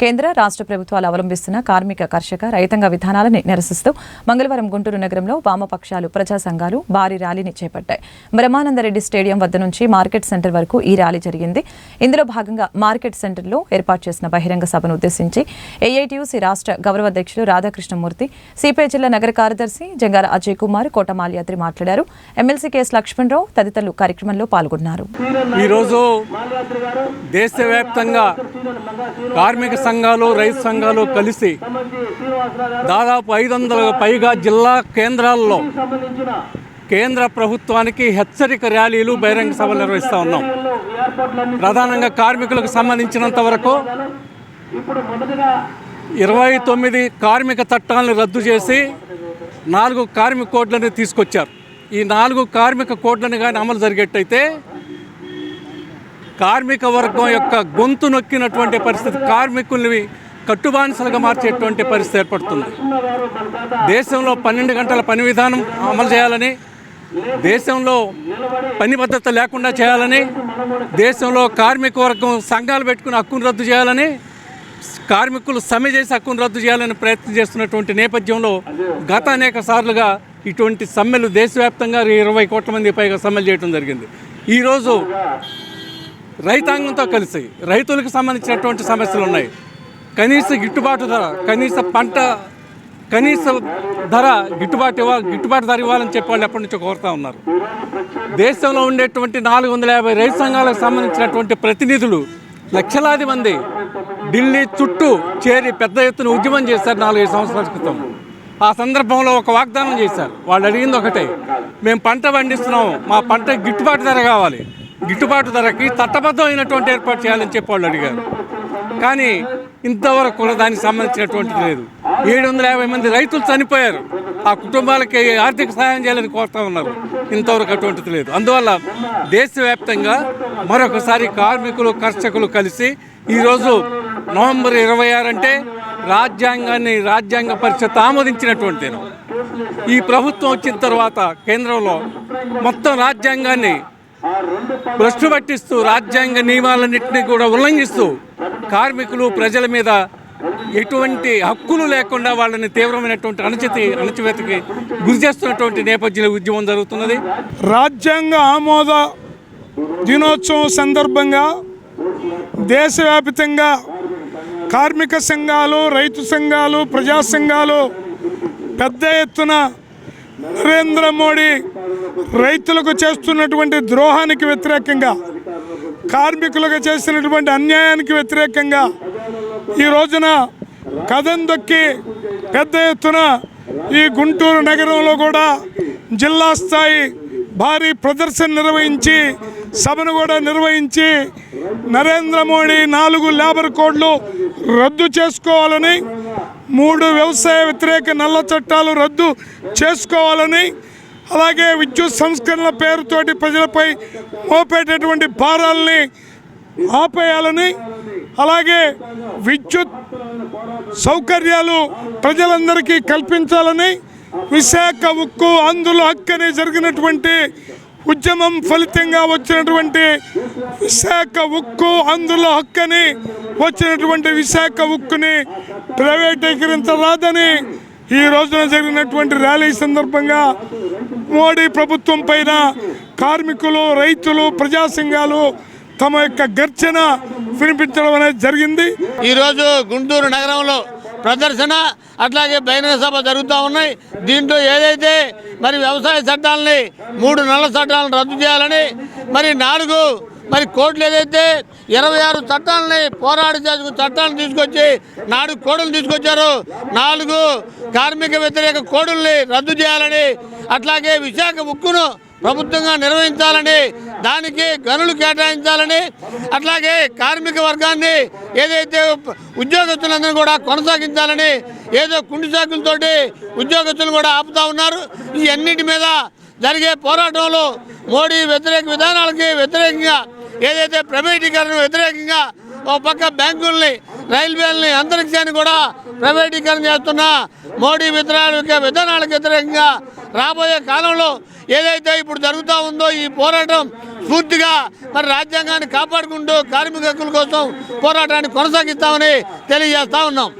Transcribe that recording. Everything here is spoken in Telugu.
కేంద్ర రాష్ట్ర ప్రభుత్వాలు అవలంబిస్తున్న కార్మిక కర్షక రైతాంగ విధానాలని నిరసిస్తూ మంగళవారం గుంటూరు నగరంలో వామపక్షాలు ప్రజా సంఘాలు భారీ ర్యాలీని చేపట్టాయి. బ్రహ్మానందరెడ్డి స్టేడియం వద్ద నుంచి మార్కెట్ సెంటర్ వరకు ఈ ర్యాలీ జరిగింది. ఇందులో భాగంగా మార్కెట్ సెంటర్లో ఏర్పాటు చేసిన బహిరంగ సభను ఉద్దేశించి ఏఐటీయూసీ రాష్ట్ర గౌరవ అధ్యక్షులు రాధాకృష్ణమూర్తి సిపిఐ జిల్లా నగర కార్యదర్శి జంగార అజయ్ కుమార్ కోటమాల్యాద్రి మాట్లాడారు. ఎమ్మెల్సీ కెఎస్ లక్ష్మణరావు తదితరులు కార్యక్రమంలో పాల్గొన్నారు. ఈరోజు దేశవ్యాప్తంగా కార్మిక సంఘాలు రైతు సంఘాలు కలిసి దాదాపు ఐదు వందలకు పైగా జిల్లా కేంద్రాల్లో కేంద్ర ప్రభుత్వానికి హెచ్చరిక ర్యాలీలు బహిరంగ సభలు నిర్వహిస్తూ ఉన్నాం. ప్రధానంగా కార్మికులకు సంబంధించినంత వరకు ఇరవై తొమ్మిది కార్మిక చట్టాలను రద్దు చేసి నాలుగు కార్మిక కోడ్లను తీసుకొచ్చారు. ఈ నాలుగు కార్మిక కోడ్లను కానీ అమలు జరిగేట్టయితే కార్మిక వర్గం యొక్క గొంతు నొక్కినటువంటి పరిస్థితి కార్మికుల్ని కట్టుబానిసలుగా మార్చేటువంటి పరిస్థితి ఏర్పడుతుంది. దేశంలో పన్నెండు గంటల పని విధానం అమలు చేయాలని దేశంలో పని భద్రత లేకుండా చేయాలని దేశంలో కార్మిక వర్గం సంఘాలు పెట్టుకుని హక్కును రద్దు చేయాలని కార్మికులు సమ్మె చేసి హక్కును రద్దు చేయాలని ప్రయత్నం చేస్తున్నటువంటి నేపథ్యంలో గత అనేక సార్లుగా ఇటువంటి సమ్మెలు దేశవ్యాప్తంగా ఇరవై కోట్ల మంది పైగా సమ్మెలు చేయడం జరిగింది. ఈరోజు రైతాంగంతో కలిసి రైతులకు సంబంధించినటువంటి సమస్యలు ఉన్నాయి. కనీస గిట్టుబాటు ధర కనీస పంట కనీస ధర గిట్టుబాటు ఇవ్వాలి గిట్టుబాటు ధర ఇవ్వాలని చెప్పి వాళ్ళు ఎప్పటి నుంచో కోరుతా ఉన్నారు. దేశంలో ఉండేటువంటి నాలుగు వందల యాభై రైతు సంఘాలకు సంబంధించినటువంటి ప్రతినిధులు లక్షలాది మంది ఢిల్లీ చుట్టూ చేరి పెద్ద ఎత్తున ఉద్యమం చేశారు నాలుగైదు సంవత్సరాల క్రితం. ఆ సందర్భంలో ఒక వాగ్దానం చేశారు. వాళ్ళు అడిగింది ఒకటే మేము పంట పండిస్తున్నాము మా పంట గిట్టుబాటు ధర కావాలి. గిట్టుబాటు ధరకి చట్టబద్ధమైనటువంటి ఏర్పాటు చేయాలని చెప్పి వాళ్ళు అడిగారు. కానీ ఇంతవరకు కూడా దానికి సంబంధించినటువంటిది లేదు. ఏడు వందల యాభై మంది రైతులు చనిపోయారు. ఆ కుటుంబాలకి ఆర్థిక సహాయం చేయాలని కోరుతా ఉన్నారు. ఇంతవరకు అటువంటిది లేదు. అందువల్ల దేశవ్యాప్తంగా మరొకసారి కార్మికులు కర్షకులు కలిసి ఈరోజు నవంబర్ ఇరవై ఆరు అంటే రాజ్యాంగాన్ని రాజ్యాంగ పరిషత్ ఆమోదించినటువంటి దినం. ఈ ప్రభుత్వం వచ్చిన తర్వాత కేంద్రంలో మొత్తం రాజ్యాంగాన్ని భ్రష్టు పట్టిస్తూ రాజ్యాంగ నియమాలన్నింటినీ కూడా ఉల్లంఘిస్తూ కార్మికులు ప్రజల మీద ఎటువంటి హక్కులు లేకుండా వాళ్ళని తీవ్రమైనటువంటి అణచితి అణచివేతకి గురి చేస్తున్నటువంటి నేపథ్యంలో ఉద్యమం జరుగుతున్నది. రాజ్యాంగ ఆమోద దినోత్సవం సందర్భంగా దేశవ్యాప్తంగా కార్మిక సంఘాలు రైతు సంఘాలు ప్రజా సంఘాలు పెద్ద ఎత్తున నరేంద్ర మోడీ రైతులకు చేస్తున్నటువంటి ద్రోహానికి వ్యతిరేకంగా కార్మికులకు చేసినటువంటి అన్యాయానికి వ్యతిరేకంగా ఈ రోజున కథం దొక్కి పెద్ద ఎత్తున ఈ గుంటూరు నగరంలో కూడా జిల్లా స్థాయి భారీ ప్రదర్శన నిర్వహించి సభను కూడా నిర్వహించి నరేంద్ర మోడీ నాలుగు లేబర్ కోడ్లు రద్దు చేసుకోవాలని మూడు వ్యవసాయ వ్యతిరేక నల్ల చట్టాలు రద్దు చేసుకోవాలని అలాగే విద్యుత్ సంస్కరణల పేరుతోటి ప్రజలపై మోపేటటువంటి భారాల్ని ఆపేయాలని అలాగే విద్యుత్ సౌకర్యాలు ప్రజలందరికీ కల్పించాలని విశాఖ ఉక్కు అందులో హక్కని జరిగినటువంటి ఉద్యమం ఫలితంగా వచ్చినటువంటి విశాఖ ఉక్కు అందులో హక్కని వచ్చినటువంటి విశాఖ ఉక్కుని ప్రైవేటీకరించరాదని ఈ రోజున జరిగినటువంటి ర్యాలీ సందర్భంగా మోడీ ప్రభుత్వం పైన కార్మికులు రైతులు ప్రజా సంఘాలు తమ యొక్క గర్జన వినిపించడం అనేది జరిగింది. ఈరోజు గుంటూరు నగరంలో ప్రదర్శన అట్లాగే బహిరంగ సభ జరుగుతూ ఉన్నాయి. దీంట్లో ఏదైతే మరి వ్యవసాయ చట్టాలని మూడు నెలల చట్టాలను రద్దు చేయాలని మరి నాలుగు మరి కోర్టులు ఏదైతే ఇరవై ఆరు చట్టాలని పోరాడి చేసుకుని చట్టాలను తీసుకొచ్చి నాలుగు కోడులు తీసుకొచ్చారు. నాలుగు కార్మిక వ్యతిరేక కోడుల్ని రద్దు చేయాలని అట్లాగే విశాఖ ఉక్కును ప్రభుత్వంగా నిర్వహించాలని దానికి గనులు కేటాయించాలని అట్లాగే కార్మిక వర్గాన్ని ఏదైతే ఉద్యోగస్తులందరూ కూడా కొనసాగించాలని ఏదో కుండి సాకులతోటి ఉద్యోగస్తులు కూడా ఆపుతా ఉన్నారు. ఈ అన్నిటి మీద జరిగే పోరాటంలో మోడీ వ్యతిరేక విధానాలకి వ్యతిరేకంగా ఏదైతే ప్రైవేటీకరణ వ్యతిరేకంగా ఓ పక్క బ్యాంకుల్ని రైల్వేలని అంతరిక్షాన్ని కూడా ప్రైవేటీకరణ చేస్తున్న మోడీ వ్యతిరేక విధానాలకు వ్యతిరేకంగా రాబోయే కాలంలో ఏదైతే ఇప్పుడు జరుగుతూ ఉందో ఈ పోరాటం పూర్తిగా మరి రాజ్యాంగాన్ని కాపాడుకుంటూ కార్మిక హక్కుల కోసం పోరాటాన్ని కొనసాగిస్తామని తెలియజేస్తా ఉన్నాం.